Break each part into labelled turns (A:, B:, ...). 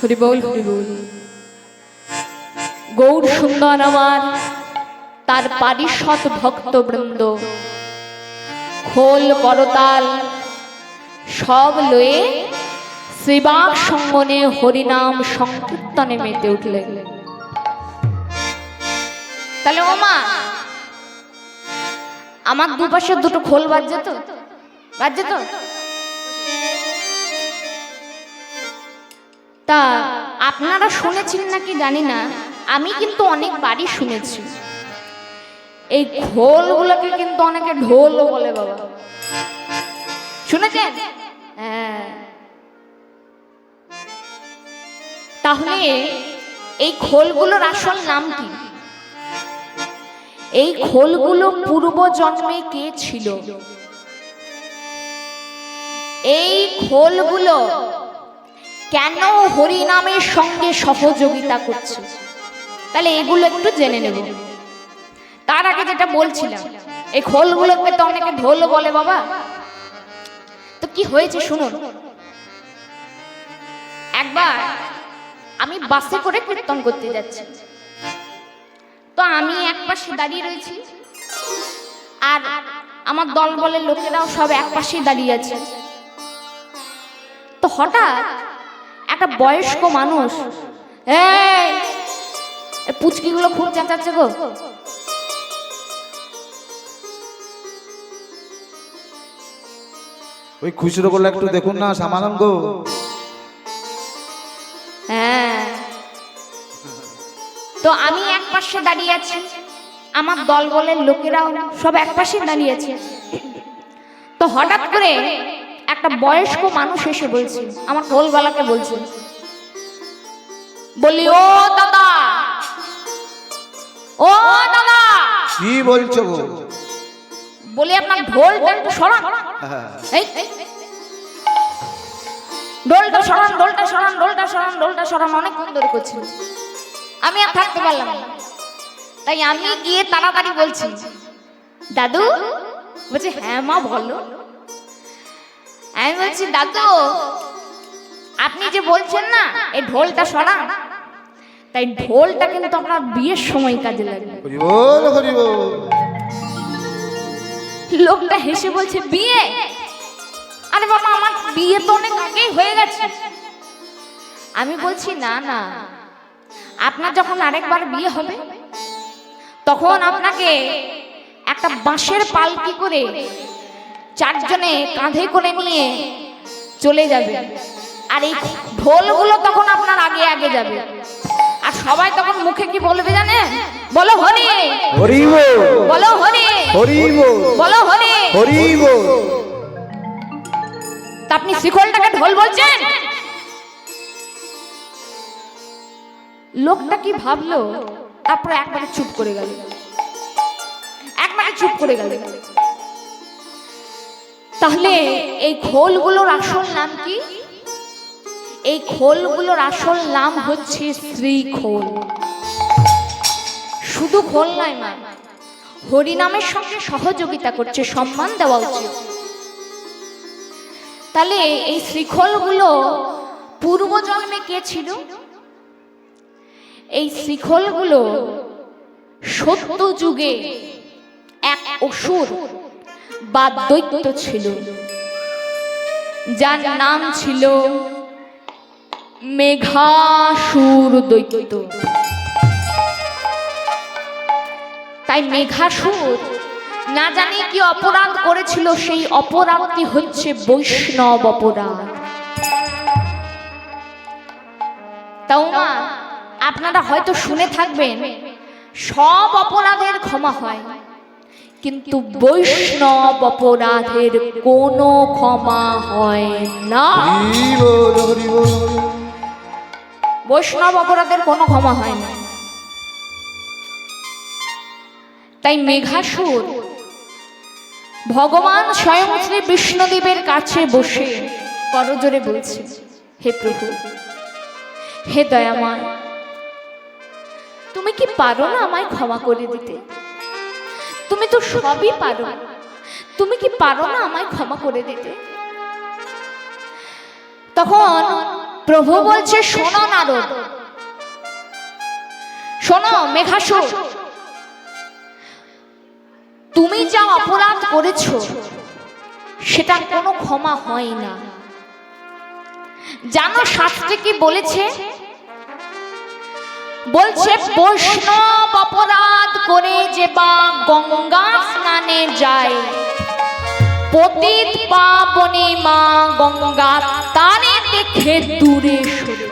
A: হরিবল। হরিবল গৌর সুন্দর আমার, তার পারিষদ ভক্তবৃন্দ খোল করতাল, সব লয়ে শ্রীবাক সঙ্গনে হরিনাম সংকীর্তনে মেতে উঠলে। তাহলে ও মা, আমার দুপাশে দুটো খোল বাজছে তো? বাজছে তো? তা আপনারা শুনেছেন নাকি জানি না? আমি কিন্তু অনেকবারই শুনেছি। এই ঢোলগুলোকে কিন্তু অনেকে ঢোলও বলে বাবা। শুনেছেন? হ্যাঁ। তাহলে এই খোলগুলোর আসল নাম কি? এই খোলগুলো পূর্ব জন্মে কে ছিল? এই খোলগুলো কেন হরিনামের সঙ্গে সহযোগিতা করছে? তাহলে এগুলো একটু জেনে নেব। তার আগে যেটা বলছিলাম, এই খোলগুলোকে তো অনেকে ঢোল বলে বাবা। তো কি হয়েছে শুনুন। একবার আমি বাসে করে কীর্তন করতে যাচ্ছি। তো আমি এক পাশে দাঁড়িয়ে রয়েছি, আর আমার দল বলের লোকেরাও সব এক পাশেই দাঁড়িয়ে আছে। তো হঠাৎ একটা বয়স্ক মানুষ। এই পুচকিগুলো খুব চেঁচাচ্ছে গো।
B: ওই খুচরো গুলো একটু দেখুন না সামালাম গো।
A: হ্যাঁ। তো আমি এক পাশে দাঁড়িয়ে আছি আমার দল বলের লোকেরাও সব এক পাশে দাঁড়িয়ে আছে। তো হঠাৎ করে একটা বয়স্ক মানুষ এসে বলছে আমার কোলবালাকে বলছে বলি ও দাদা ও দাদা
B: কি বলছো গো?
A: বলি আপনার ঢোলটা একটু সরান।
B: হ্যাঁ।
A: এই ডোলটা সরান ডোলটা সরান ডোলটা সরান ডোলটা সরান অনেকক্ষণ ধরে করছি। আমি আর থাকতে পারলাম না। তাই আমি গিয়ে তাড়াতাড়ি বলছি দাদু বলছে হ্যাঁ মা বলো। আমি বলছি দাদু আপনি যে বলছেন না এই ঢোলটা সরান তাই ঢোলটা কিন্তু আপনার বিয়ের সময় কাজে লাগবে। লোকটা হেসে বলছে বিয়ে? আরে বাবা আমার বিয়ে তো অনেক আগেই হয়ে গেছে। আমি বলছি না না আপনার যখন আরেকবার বিয়ে হবে তখন আপনাকে একটা বাঁশের পালকি করে চারজনে কাঁধে করে নিয়ে চলে যাবে। আর এই ঢোলগুলো তখন আপনার আগে আগে যাবে। আর সবাই তখন মুখে কি বলবে জানেন? বলো হরি।
B: হরি বলো
A: হরি।
B: হরি বলো
A: হরি।
B: হরি
A: তা আপনি শিকলটাকে ঢোল বলছেন? লোকটা কি ভাবলো? তারপরে একবারে চুপ করে গেল। একবারে চুপ করে গেল। তাহলে এই খোলগুলোর আসল নাম কি? এই খোলগুলোর আসল নাম হচ্ছে শ্রী খোল শুধু খোল নয় মা, হরিনামের সঙ্গে সহযোগিতা করছে, সম্মান দেওয়া উচিত। তাহলে এই শ্রীখলগুলো পূর্বজন্মে কে ছিল? এই শ্রীখলগুলো সত্য যুগে এক অসুর বা দৈত্য ছিল। যার নাম ছিল মেঘাসুর দৈত্য। তাই মেঘাসুর না জানি কি অপরাধ করেছিল, সেই অপরাধটি হচ্ছে বৈষ্ণব অপরাধ। তাও মা আপনারা হয়তো শুনে থাকবেন, সব অপরাধের ক্ষমা হয়। কিন্তু বৈষ্ণব অপরাধের কোনো ক্ষমা হয় না। বৈষ্ণব অপরাধের কোনো ক্ষমা হয় না। তাই মেঘাসুর ভগবান স্বয়ং শ্রী বিষ্ণুদেবের কাছে বসে করজোরে বলছে হে প্রভু হে দয়াময় তুমি কি পারো না আমায় ক্ষমা করে দিতে? তুমি তো সবই পারো। তুমি কি পারো না আমায় ক্ষমা করে দিতে? তখন প্রভু বলছে, শোনো নারদ। শোনো মেঘাসুর। তুমি যা অপরাধ করেছ, সেটা কোনো ক্ষমা হয় না। জানো শাস্ত্রে কি বলেছে? বলছে বৈষ্ণব অপরাধ করে যে বা গঙ্গা স্নানে যায় পতিত পাবনে মা গঙ্গা তারে দেখে দূরে সরে।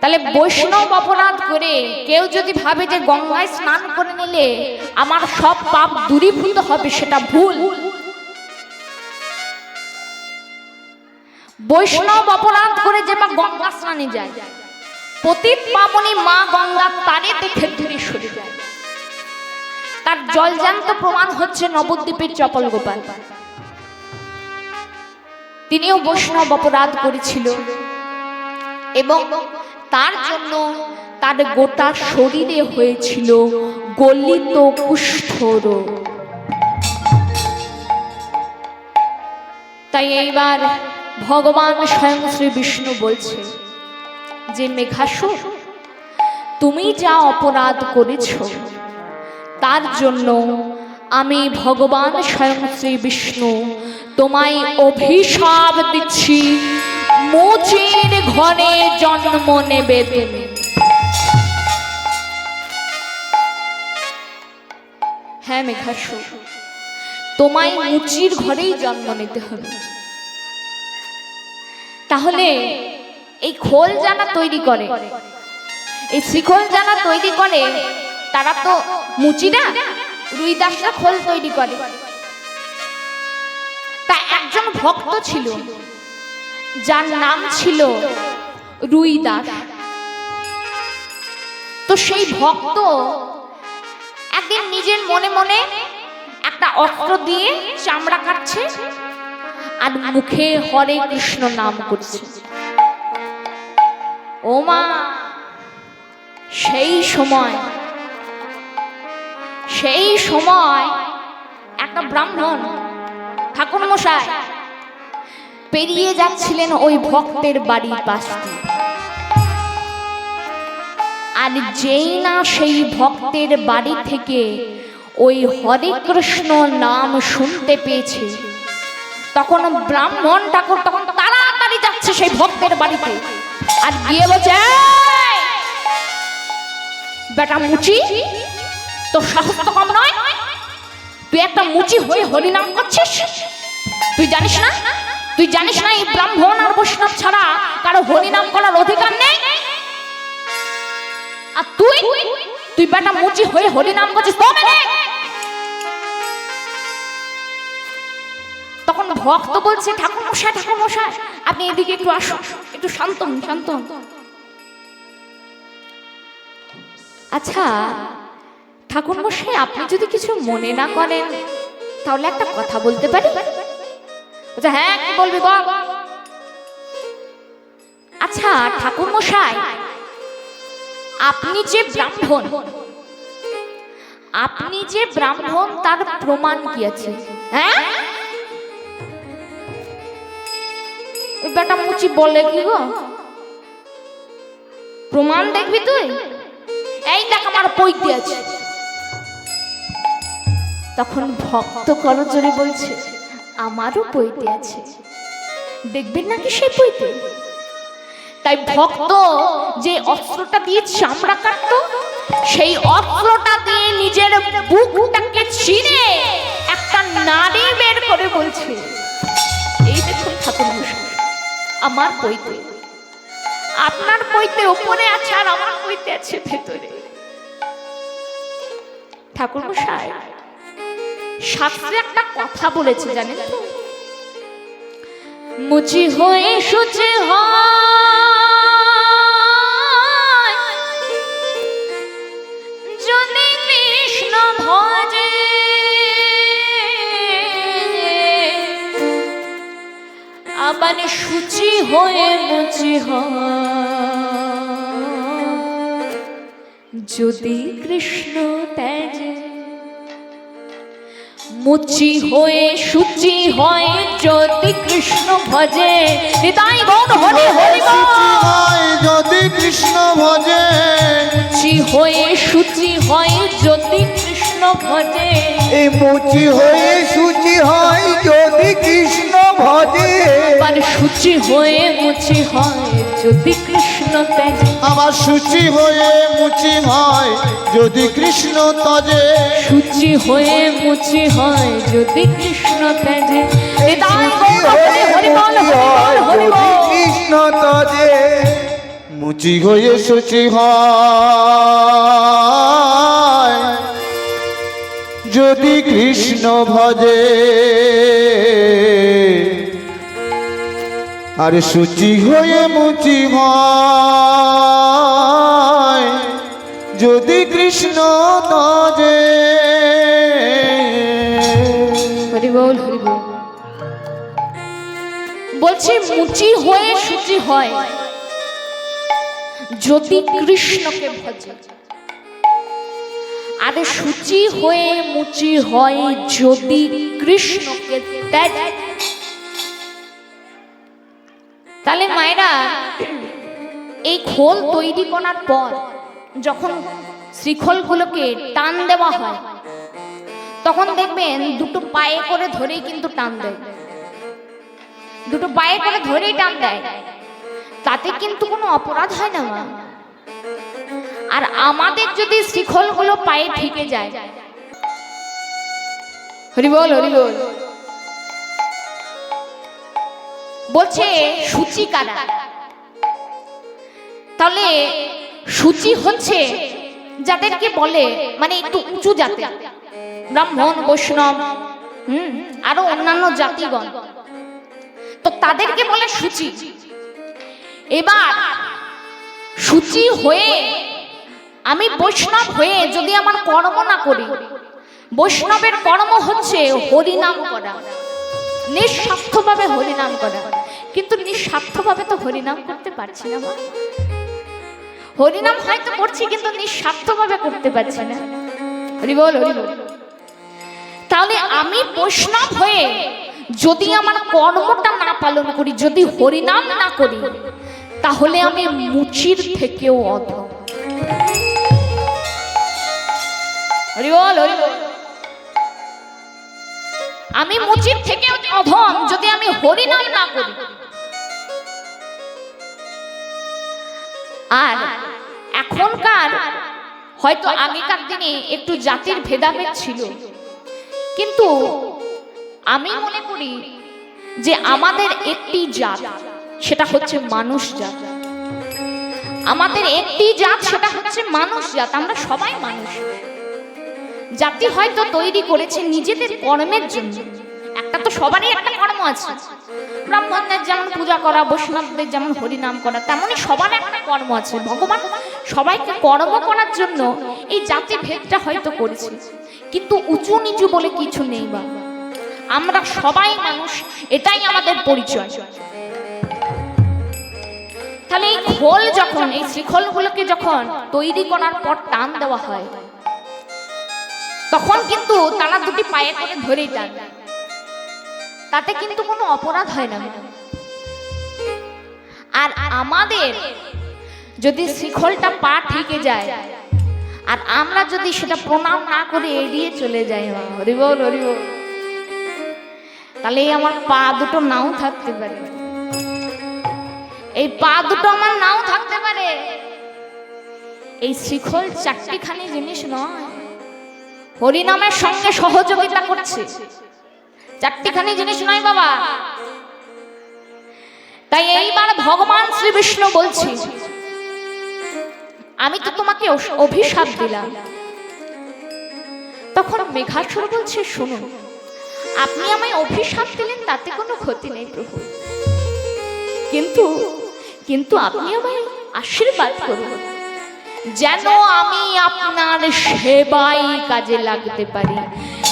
A: তাহলে বৈষ্ণব অপরাধ করে কেউ যদি ভাবে যে গঙ্গায় স্নান করে নিলে আমার সব পাপ দূরীভূত হবে সেটা ভুল। বৈষ্ণব অপরাধ করে যে বা গঙ্গা স্নানে যায়। পতিত পাবনী মা গঙ্গা তারে দেখে দূরে সরে যায়। তার জলজান্ত প্রমাণ হচ্ছে নবদ্বীপের চপল গোপাল। তিনিও বৈষ্ণব অপরাধ করেছিল এবং তার জন্য তার গোটা শরীরে হয়েছিল গলিত কুষ্ঠরোগ। তাই এইবার ভগবান স্বয়ং শ্রী বিষ্ণু বলছে, যে মেঘাসুর, তুমি যা অপরাধ করেছ, তার জন্য আমি ভগবান স্বয়ং শ্রী বিষ্ণু তোমায় অভিশাপ দিচ্ছি। মুচির ঘরে জন্ম নেবে তুমি। হ্যাঁ মেঘাসুর, তোমায় মুচির ঘরেই জন্ম নিতে হবে। তাহলে এই খোল জানা তৈরি করে। এই শিখল জানা তৈরি করে, তারা তো মুচিরা রুই দাসরা খোল তৈরি করে। তা একজন ভক্ত ছিল, যার নাম ছিল রুই দাস তো সেই ভক্ত একদিন নিজের মনে মনে একটা অস্ত্র দিয়ে চামড়া কাটছে আর মুখে হরে কৃষ্ণ নাম করছে। ও মা, সেই সময় সেই সময় একটা ব্রাহ্মণ ঠাকুর মশাই পেরিয়ে যাচ্ছিলেন ওই ভক্তের বাড়ির পাশ দিয়ে। আর যেই না সেই ভক্তের বাড়ি থেকে ওই হরে কৃষ্ণ নাম শুনতে পেয়েছে তখন ব্রাহ্মণ ঠাকুর তখন তাড়াতাড়ি যাচ্ছে সেই ভক্তের বাড়িতে। আর গিয়ে বলছে "এই, বেটা মুচি তোর সাহস তো কম নয়। তুই একটা মুচি হয়ে হরিনাম করছিস? তুই জানিস না? তুই জানিস না এই ব্রাহ্মণ আর বৈষ্ণব ছাড়া কারও হরিনাম করার অধিকার নেই? আর তুই তুই বেটা মুচি হয়ে হরিনাম করছিস তবে তখন ভক্ত বলছে ঠাকুর মশাই ঠাকুর মশাই আপনি এদিকে একটু আসুন একটু শান্ত হন শান্ত হন। আচ্ছা ঠাকুর মশাই আপনি যদি কিছু মনে না করেন তাহলে একটা কথা বলতে পারি? বলছে, হ্যাঁ কি বলবি বল? আচ্ছা ঠাকুর মশাই আপনি যে ব্রাহ্মণ আপনি যে ব্রাহ্মণ তার প্রমাণ কি আছে? হ্যাঁ? বেটা মুচি বলে কি গো? প্রমাণ দেখবি তুই? এই দেখ আমার পৈতে আছে। তখন ভক্ত করজোরে বলছে, আমারও পৈতে আছে। দেখবেন নাকি সেই পৈতে? তাই ভক্ত যে অস্ত্রটা দিয়ে চামড়া কাটতো, সেই অস্ত্রটা দিয়ে নিজের বুকটাকে ছিঁড়ে একটা নারী বের করে বলছে আমার বইতে। আপনার বইতে ওপরে আছে আর আমার বইতে আছে ভেতরে। ঠাকুর মশাই শাস্ত্রে একটা কথা বলেছে জানেন মুচি হয়ে সুচি হয়। যদি কৃষ্ণ তেজে মুচি হয়ে সূচি হয় যদি কৃষ্ণ ভজে নিতাই গৌর হরি হরি
C: যদি কৃষ্ণ ভজে।
A: মুচি হয়ে সূচি হয় যদি কৃষ্ণ ভজে।
B: এই মুচি হয়ে সুচি হয় যদি কৃষ্ণ ভজে।
A: আবার সূচি হয়ে মুচি হয় যদি কৃষ্ণ ত্যাজে
C: আবার সূচি হয়ে মুচি হয় যদি কৃষ্ণ তজে
A: সূচি হয়ে মুচি হয় যদি কৃষ্ণ বল
B: কৃষ্ণ তজে
C: মুচি হয়ে সূচি হয়। যদি কৃষ্ণ ভজে, আর সূচি হয়ে মুচি হয়, যদি কৃষ্ণ
A: বল। বলছি, মুচি হয়ে সুচি হয়, যদি কৃষ্ণকে ভজে। আরে সূচি হয়ে মুচি হয় যদি কৃষ্ণকে ত্যাজে তাহলে মায়েরা, এই খোল তৈরি করার পর যখন শ্রীখোলগুলোকে টান দেওয়া হয়, তখন দেখবেন দুটো পায়ে করে ধরেই কিন্তু টান দেয়। দুটো পায়ে করে ধরেই টান দেয়। তাতে কিন্তু কোনো অপরাধ হয় না মা। আর আমাদের যদি শিখলগুলো পায়ে ঠেকে যায়। হরি বল হরি বল। বলছে, সূচি কারা? তাহলে সূচি হচ্ছে যাদেরকে বলে মানে একটু উঁচু জাতি ব্রাহ্মণ, বৈষ্ণব, হুম, আরও অন্যান্য জাতিগণ। তো তাদেরকে বলে সূচি। এবার সূচি হয়ে আমি বৈষ্ণব হয়ে যদি আমার কর্ম না করি, বৈষ্ণবের কর্ম হচ্ছে হরিনাম করা। নিঃস্বার্থভাবে হরিনাম করা। কিন্তু নিঃস্বার্থভাবে তো হরিনাম করতে পারছি না হরিনাম হয়তো করছি, কিন্তু নিঃস্বার্থভাবে করতে পারছি না। হরি বল হরি বল। তাহলে আমি বৈষ্ণব হয়ে যদি আমার কর্মটা না পালন করি, যদি হরিনাম না করি, তাহলে আমি মুচির থেকেও অধ হরি বল হরি বল। আমি মুচির থেকেও অধম যদি আমি হরিনাম না করি। আর এখনকার হয়তো আগেকার দিনে একটু জাতির ভেদাভেদ ছিল। কিন্তু আমি মনে করি যে আমাদের একটি জাত সেটা হচ্ছে মানুষ জাত। আমাদের একটি জাত সেটা হচ্ছে মানুষ জাত। আমরা সবাই মানুষ। জাতি হয়তো তৈরি করেছে নিজেদের কর্মের জন্য। একটা তো সবারই একটা কর্ম আছে। ব্রাহ্মণদের যেমন পূজা করা, বৈষ্ণবদের যেমন হরিনাম করা, তেমনই সবার একটা কর্ম আছে। ভগবান সবাইকে কর্ম করার জন্য এই জাতি ভেদটা হয়তো করেছে। কিন্তু উঁচু নিচু বলে কিছু নেই বা আমরা সবাই মানুষ, এটাই আমাদের পরিচয়। তাহলে এই খোল যখন, এই শ্রীখোলগুলোকে যখন তৈরি করার পর টান দেওয়া হয় তখন কিন্তু তারা দুটি পায়ে করে ধরেই টান তাতে কিন্তু কোনো অপরাধ হয় না। আর আমাদের যদি শিখলটা পা ঠিকে যায় আর আমরা যদি সেটা প্রণাম না করে এড়িয়ে চলে যাই মা, হরি বল হরি বল। তাহলে এই আমার পা দুটো নাও থাকতে পারে। এই পা দুটো আমার নাও থাকতে পারে। এই শিখল চারটিখানি জিনিস নয়। হরিনামের সঙ্গে সহযোগিতা করছে। চারটিখানি জিনিস নয় বাবা। তাই এইবার ভগবান শ্রী বিষ্ণু বলছি, আমি তো তোমাকে অভিশাপ দিলাম। তখন মেঘাসুর বলছে, শুনুন, আপনি আমায় অভিশাপ দিলেন, তাতে কোনো ক্ষতি নেই প্রভু। কিন্তু কিন্তু আপনি আমায় আশীর্বাদ করুন। যেন আমি আপনার সেবাই কাজে লাগতে পারি।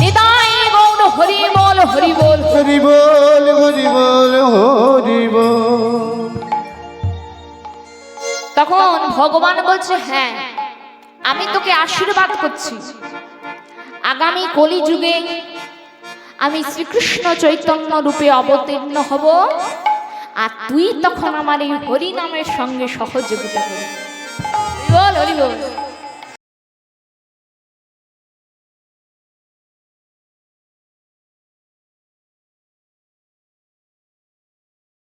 A: নিদাই গৌর হরি বল হরি বল।
C: হরি বল হরি বল হরি বল।
A: তখন ভগবান বলছে হ্যাঁ আমি তোকে আশীর্বাদ করছি। আগামী কলি যুগে আমি শ্রীকৃষ্ণ চৈতন্য রূপে অবতীর্ণ হব আর তুই তখন আমার এই হরি নামের সঙ্গে সহযোগিতা করবি। হরি বল হরি বল